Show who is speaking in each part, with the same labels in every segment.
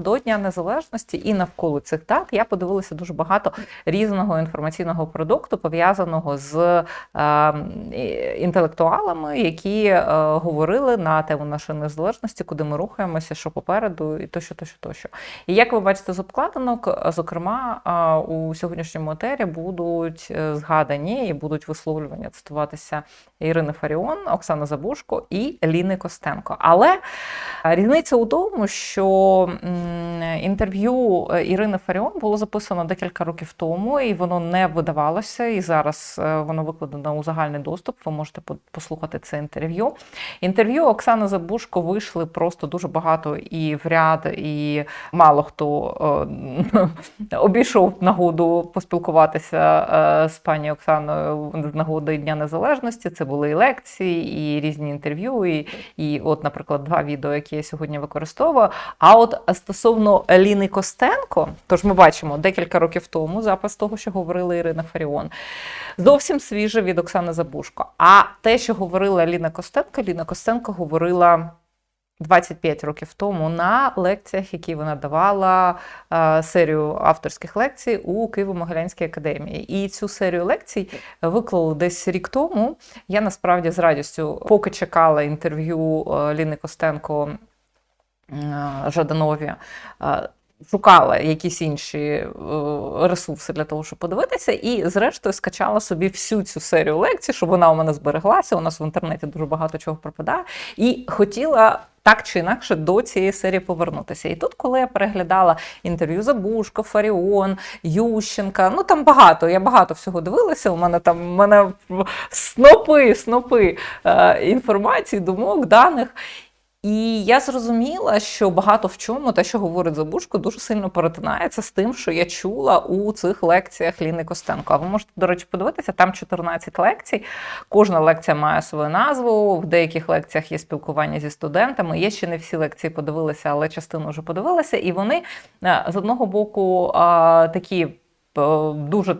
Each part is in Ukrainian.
Speaker 1: До Дня Незалежності і навколо цих дат я подивилася дуже багато різного інформаційного продукту, пов'язаного з е, інтелектуалами, які е, говорили на тему нашої незалежності, куди ми рухаємося, що попереду, і тощо, тощо, тощо. І як ви бачите з обкладинок, зокрема, е, у сьогоднішньому етері будуть е, згадані і будуть висловлювання цитуватися Ірини Фаріон, Оксана Забушко і Ліни Костенко. Але різниця у тому, що інтерв'ю е, Ірини Фаріон було записано декілька років тому, і воно не видавалося. І зараз е, воно викладено у загальний доступ. Ви можете послухати це інтерв'ю. Інтерв'ю Оксани Забушко вийшли просто дуже багато і в ряд, і мало хто е, обійшов нагоду поспілкуватися з пані Оксаною з нагоди Дня Незалежності. Це були і лекції, і різні інтерв'ю, і, і от, наприклад, два відео, які я сьогодні використовую. А от стосовно Ліни Костенко, тож ми бачимо декілька років тому запис того, що говорила Ірина Фаріон, зовсім свіже від Оксани Забушко. А те, що говорила Ліна Костенко, Ліна Костенко говорила. 25 років тому на лекціях, які вона давала е, серію авторських лекцій у Києво-Могилянській академії. І цю серію лекцій виклали десь рік тому. Я насправді з радістю, поки чекала інтерв'ю е, Ліни Костенко Жаданові. е, Шукала якісь інші е, ресурси для того, щоб подивитися, і зрештою скачала собі всю цю серію лекцій, щоб вона у мене збереглася. У нас в інтернеті дуже багато чого пропадає, і хотіла. Так чи інакше до цієї серії повернутися. І тут, коли я переглядала інтерв'ю Забушко, Фаріон, Ющенка, ну там багато, я багато всього дивилася. У мене там у мене снопи, снопи е, інформації, думок, даних. І я зрозуміла, що багато в чому те, що говорить Забушко, дуже сильно перетинається з тим, що я чула у цих лекціях Ліни Костенко. А ви можете, до речі, подивитися, там 14 лекцій. Кожна лекція має свою назву. В деяких лекціях є спілкування зі студентами. Я ще не всі лекції подивилася, але частину вже подивилася. І вони е, з одного боку такі е, дуже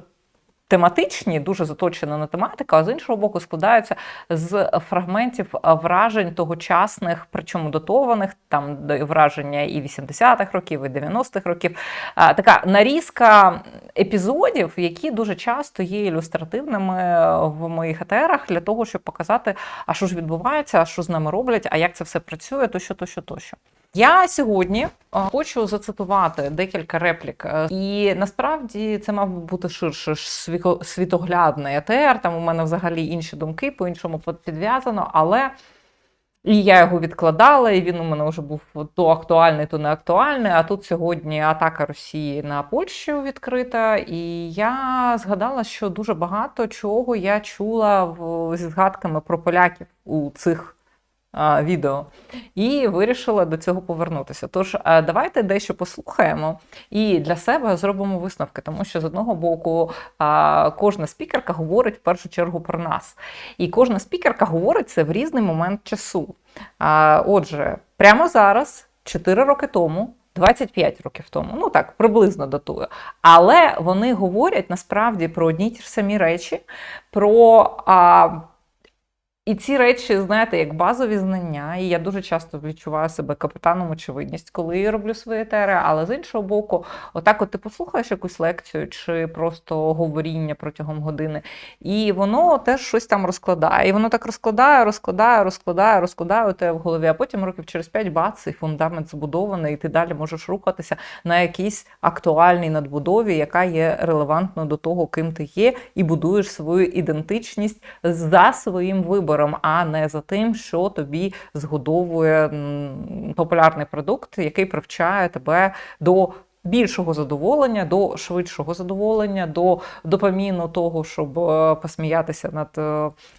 Speaker 1: тематичні, дуже заточена на тематику, а з іншого боку, складаються з фрагментів вражень тогочасних, причому дотованих, там враження і 80-х років, і 90-х років. Така нарізка епізодів, які дуже часто є ілюстративними в моїх етерах для того, щоб показати, а що ж відбувається, а що з нами роблять, а як це все працює, тощо, тощо, тощо. Я сьогодні е, хочу зацитувати декілька реплік, Е, і насправді це мав би бути ширше світоглядний етер. Там у мене взагалі інші думки, по-іншому підв'язано, але і я його відкладала, і він у мене вже був то актуальний, то не актуальний. А тут сьогодні атака Росії на Польщу відкрита. І я згадала, що дуже багато чого я чула в, зі згадками про поляків у цих відео, і вирішила до цього повернутися. Тож давайте дещо послухаємо і для себе зробимо висновки, тому що з одного боку кожна спікерка говорить в першу чергу про нас. І кожна спікерка говорить це в різний момент часу. Отже, прямо зараз, 4 роки тому. 25 років тому, ну так, приблизно датую. Але вони говорять насправді про одні ті ж самі речі, про а, і ці речі, знаєте, як базові знання, і я дуже часто відчуваю себе капітаном очевидність, коли я роблю свої етери. Але з іншого боку, отак, от ти послухаєш якусь лекцію чи просто говоріння протягом години, і воно теж щось там розкладає. І воно так розкладає, розкладає, розкладає, розкладає у тебе в голові. А потім років через п'ять бац, і фундамент збудований, і ти далі можеш рухатися на якійсь актуальній надбудові, яка є релевантною до того, ким ти є, і будуєш свою ідентичність за своїм вибором, а не за тим, що тобі згодовує популярний продукт, який привчає тебе до. Більшого задоволення, до швидшого задоволення, до допаміну того, щоб е, посміятися над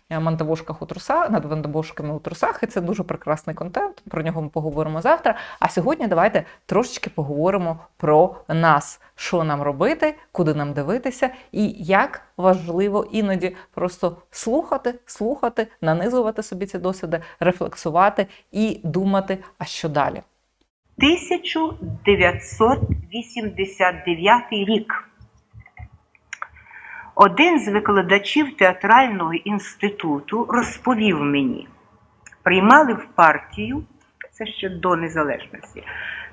Speaker 1: е, мантавошках у трусах, над вандабошками у трусах. І це дуже прекрасний контент. Про нього ми поговоримо завтра. А сьогодні давайте трошечки поговоримо про нас, що нам робити, куди нам дивитися, і як важливо іноді просто слухати, слухати, нанизувати собі ці досвіди, рефлексувати і думати, а що далі.
Speaker 2: 1989 рік. Один з викладачів театрального інституту розповів мені, приймали в партію, це ще до незалежності,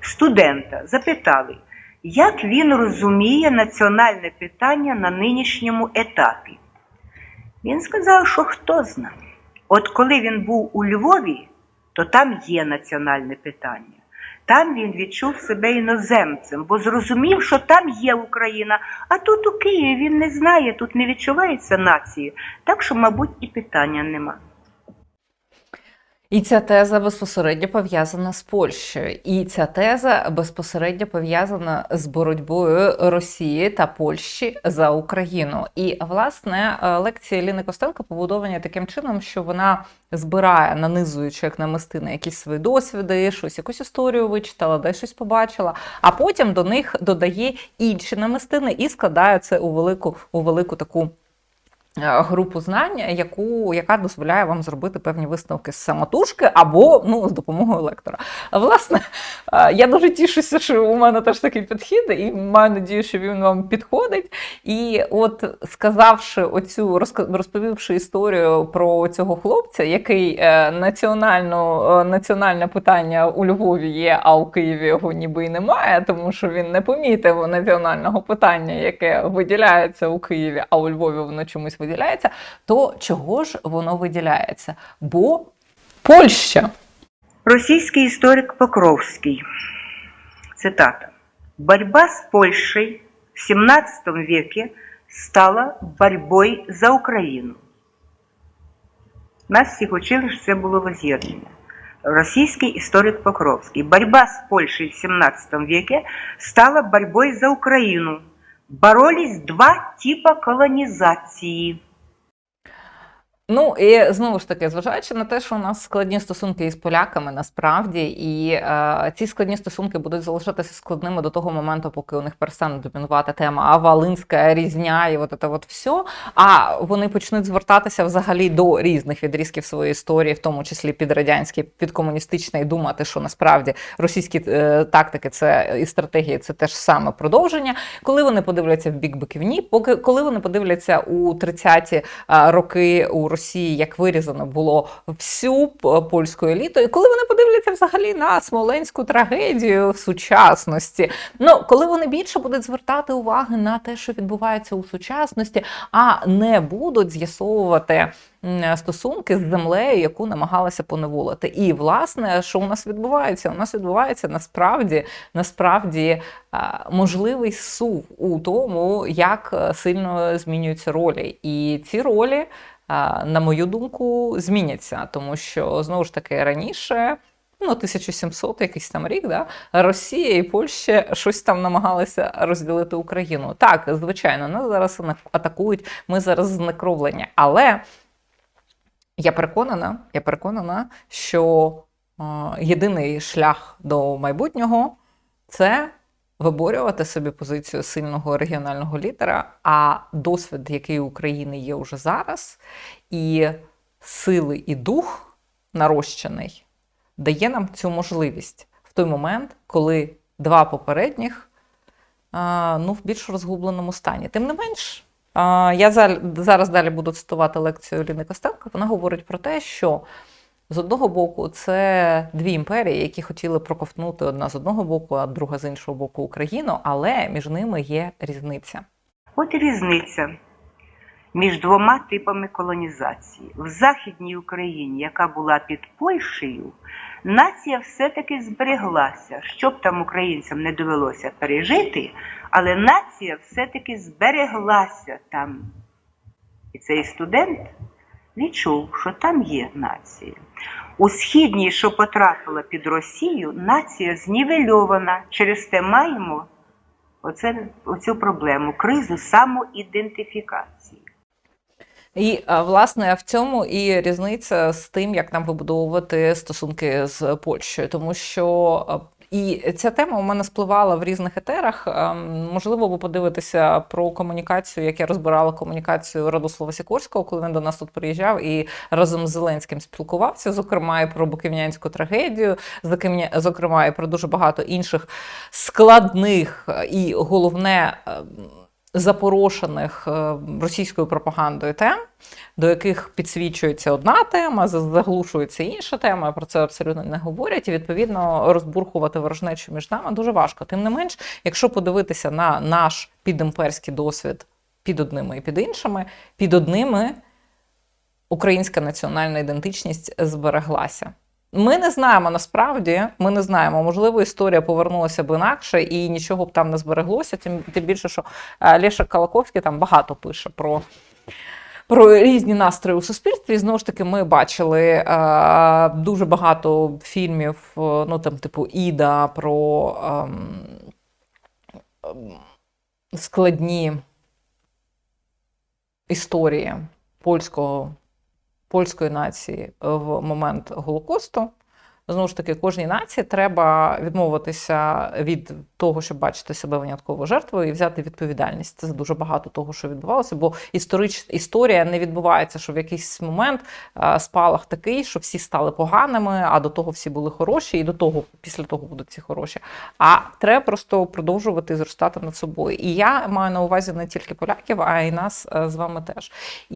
Speaker 2: студента запитали, як він розуміє національне питання на нинішньому етапі. Він сказав, що хто знає. От коли він був у Львові, то там є національне питання. Там він відчув себе іноземцем, бо зрозумів, що там є Україна, а тут у Києві він не знає, тут не відчувається нації. Так що, мабуть, і питання нема.
Speaker 1: І ця теза безпосередньо пов'язана з Польщею, і ця теза безпосередньо пов'язана з боротьбою Росії та Польщі за Україну. І власне е, лекції Ліни Костенко побудовані таким чином, що вона збирає, нанизуючи як намистини якісь свої досвіди, щось якусь історію вичитала, десь щось побачила, а потім до них додає інші намистини і складає це у велику у велику таку групу знань, яку, яка дозволяє вам зробити певні висновки з самотужки або ну, з допомогою лектора. Власне, е, я дуже тішуся, що у мене теж такий підхід, і маю надію, що він вам підходить. І от сказавши оцю, розповівши історію про цього хлопця, який е, національно, е, національне питання у Львові є, а у Києві його ніби і немає, тому що він не помітив національного питання, яке виділяється у Києві, а у Львові воно чомусь виділяється, то чого ж воно виділяється? Бо Польща.
Speaker 2: Російский историк Покровский. Цитата. «Борьба с Польшей в XVII веке стала борьбой за Україну». Нас всіх учили, що це було воз'єднання. Російський історик Покровський. Борьба с Польшей в XVII веке стала борьбой за Украину. Боролись два типа колонизации.
Speaker 1: Ну і знову ж таки, зважаючи на те, що у нас складні стосунки із поляками насправді, і е, ці складні стосунки будуть залишатися складними до того моменту, поки у них перестане домінувати тема а Волинська різня і от це от все. А вони почнуть звертатися взагалі до різних відрізків своєї історії, в тому числі під радянські, під комуністичне, і думати, що насправді російські е, тактики це і стратегії це теж саме продовження. Коли вони подивляться в бік биківні, поки коли вони подивляться у 30-ті а, роки у Росії, як вирізано було всю п- польську еліту, і коли вони подивляться взагалі на смоленську трагедію в сучасності, ну коли вони більше будуть звертати уваги на те, що відбувається у сучасності, а не будуть з'ясовувати. Стосунки з землею, яку намагалися поневолити, і власне, що у нас відбувається? У нас відбувається насправді насправді можливий сув у тому, як е, сильно змінюються ролі, і ці ролі на мою думку, зміняться, тому що знову ж таки раніше. Ну, 1700 якийсь там рік, да? Росія і Польща щось там намагалися розділити Україну. Так, звичайно, нас зараз атакують, ми зараз знекровлені. Але я переконана, я переконана, що е, єдиний шлях до майбутнього це виборювати собі позицію сильного регіонального лідера, а досвід, який у України є уже зараз, і сили і дух нарощений, дає нам цю можливість в той момент, коли два попередніх ну, в більш розгубленому стані. Тим не менш, я зараз далі буду цитувати лекцію Ліни Костенко. Вона говорить про те, що з одного боку, це дві імперії, які хотіли проковтнути одна з одного боку, а друга з іншого боку Україну, але між ними є різниця.
Speaker 2: От різниця між двома типами колонізації. В Західній Україні, яка була під Польщею, нація все-таки збереглася. Щоб там українцям не довелося пережити, але нація все-таки збереглася там. І цей студент відчув, що там є нація. У східній, що потрапила під Росію, нація знівельована. Через те маємо оце, оцю проблему, кризу самоідентифікації.
Speaker 1: І власне в цьому і різниця з тим, як нам вибудовувати стосунки з Польщею, тому що. І ця тема у мене спливала в різних етерах. Ем, Можливо, ви подивитися про комунікацію, як я розбирала комунікацію Радослава Сікорського, коли він до нас тут приїжджав і разом з Зеленським спілкувався, зокрема і про Буківнянську трагедію, зокрема і про дуже багато інших складних е, і головне. Запорошених е, російською пропагандою тем, до яких підсвічується одна тема, за- заглушується інша тема. Про це абсолютно не говорять. І відповідно розбурхувати ворожнечу між нами дуже важко. Тим не менш, якщо подивитися на наш підімперський досвід під одними і під іншими, під одними українська національна ідентичність збереглася. Ми не знаємо насправді, ми не знаємо. Можливо, історія повернулася б інакше і нічого б там не збереглося. Тим, тим більше, що е, Лешик Калаковський там багато пише про. Про різні настрої у суспільстві. І, знову ж таки, ми бачили е, дуже багато фільмів, е, ну там, типу, Іда, про ем, складні історії польського, польської нації в момент Голокосту. Знову ж таки, кожній нації треба відмовитися від того, щоб бачити себе винятково жертвою, і взяти відповідальність за дуже багато того, що відбувалося. Бо історич, історія не відбувається, що в якийсь момент спалах такий, що всі стали поганими, а до того всі були хороші, і до того, після того будуть всі хороші. А треба просто продовжувати зростати над собою. І я маю на увазі не тільки поляків, а й нас е, з вами теж.